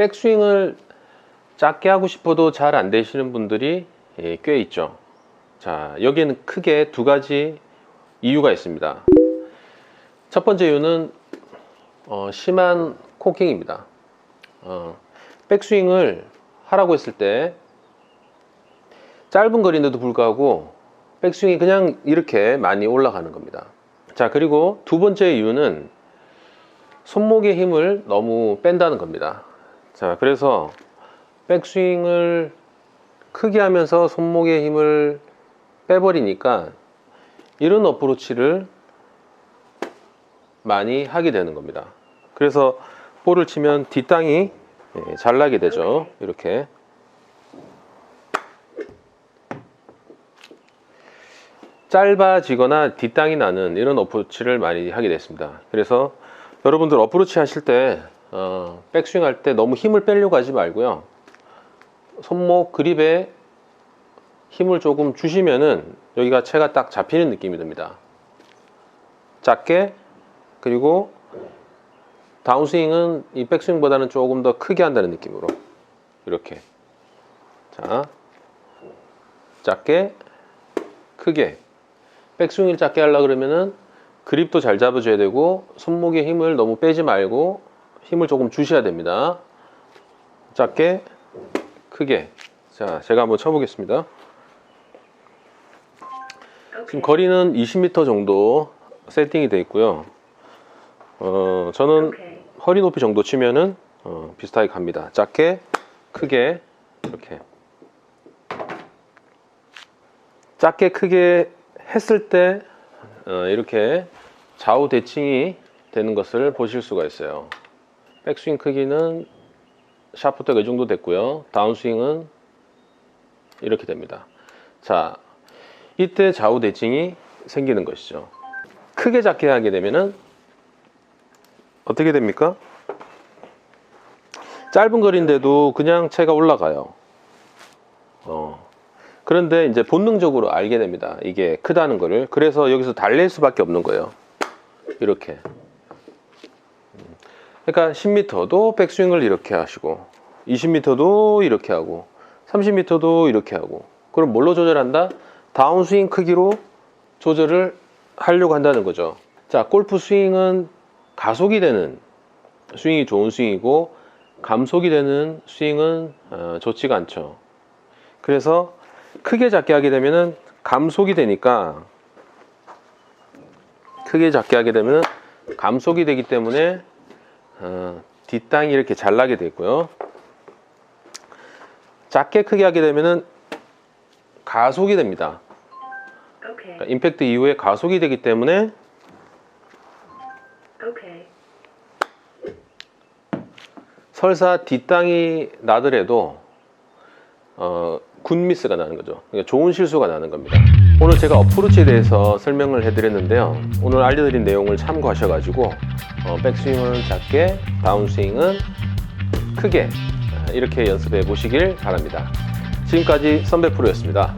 백스윙을 작게 하고 싶어도 잘 안 되시는 분들이 예, 꽤 있죠. 자, 여기에는 크게 두 가지 이유가 있습니다. 첫 번째 이유는 어, 심한 코킹입니다. 어, 백스윙을 하라고 했을 때 짧은 거리인데도 불구하고 백스윙이 그냥 이렇게 많이 올라가는 겁니다. 자, 그리고 두 번째 이유는 손목의 힘을 너무 뺀다는 겁니다. 자, 그래서 백스윙을 크게 하면서 손목의 힘을 빼버리니까 이런 어프로치를 많이 하게 되는 겁니다. 그래서 볼을 치면 뒷땅이 예, 잘 나게 되죠. 이렇게. 짧아지거나 뒷땅이 나는 이런 어프로치를 많이 하게 됐습니다. 그래서 여러분들 어프로치 하실 때 어, 백스윙 할 때 너무 힘을 빼려고 하지 말고요. 손목 그립에 힘을 조금 주시면은 여기가 채가 딱 잡히는 느낌이 듭니다. 작게 그리고 다운스윙은 이 백스윙보다는 조금 더 크게 한다는 느낌으로 이렇게 자 작게 크게 백스윙을 작게 하려 그러면은 그립도 잘 잡아줘야 되고 손목에 힘을 너무 빼지 말고 힘을 조금 주셔야 됩니다. 작게 크게 자 제가 한번 쳐보겠습니다. 지금 거리는 20m 정도 세팅이 되어 있고요. 어, 저는. 허리 높이 정도 치면은 어, 비슷하게 갑니다. 작게, 크게 이렇게. 작게, 크게 했을 때 어, 이렇게 좌우 대칭이 되는 것을 보실 수가 있어요. 백스윙 크기는 샤프트가 이 정도 됐고요. 다운스윙은 이렇게 됩니다. 자, 이때 좌우 대칭이 생기는 것이죠. 크게 작게 하게 되면은 어떻게 됩니까? 짧은 거리인데도 그냥 채가 올라가요. 어. 그런데 이제 본능적으로 알게 됩니다. 이게 크다는 거를. 그래서 여기서 달랠 수밖에 없는 거예요. 이렇게. 음. 그러니까 10m도 백스윙을 이렇게 하시고, 20m도 이렇게 하고, 30m도 이렇게 하고. 그럼 뭘로 조절한다? 다운스윙 크기로 조절을 하려고 한다는 거죠. 자, 골프 스윙은 가속이 되는 스윙이 좋은 스윙이고 감속이 되는 스윙은 어, 좋지가 않죠. 그래서 크게 작게 하게 되면은 감속이 되니까 크게 작게 하게 되면은 감속이 되기 때문에 어, 뒷땅이 이렇게 잘 나게 되고요. 작게 크게 하게 되면은 가속이 됩니다. 그러니까 임팩트 이후에 가속이 되기 때문에. 설사 뒷땅이 나더라도 어, 굿미스가 나는 거죠. 그러니까 좋은 실수가 나는 겁니다. 오늘 제가 어프로치에 대해서 설명을 해드렸는데요. 오늘 알려드린 내용을 참고하셔가지고 어, 백스윙은 작게, 다운스윙은 크게 어, 이렇게 연습해 보시길 바랍니다. 지금까지 선배 프로였습니다.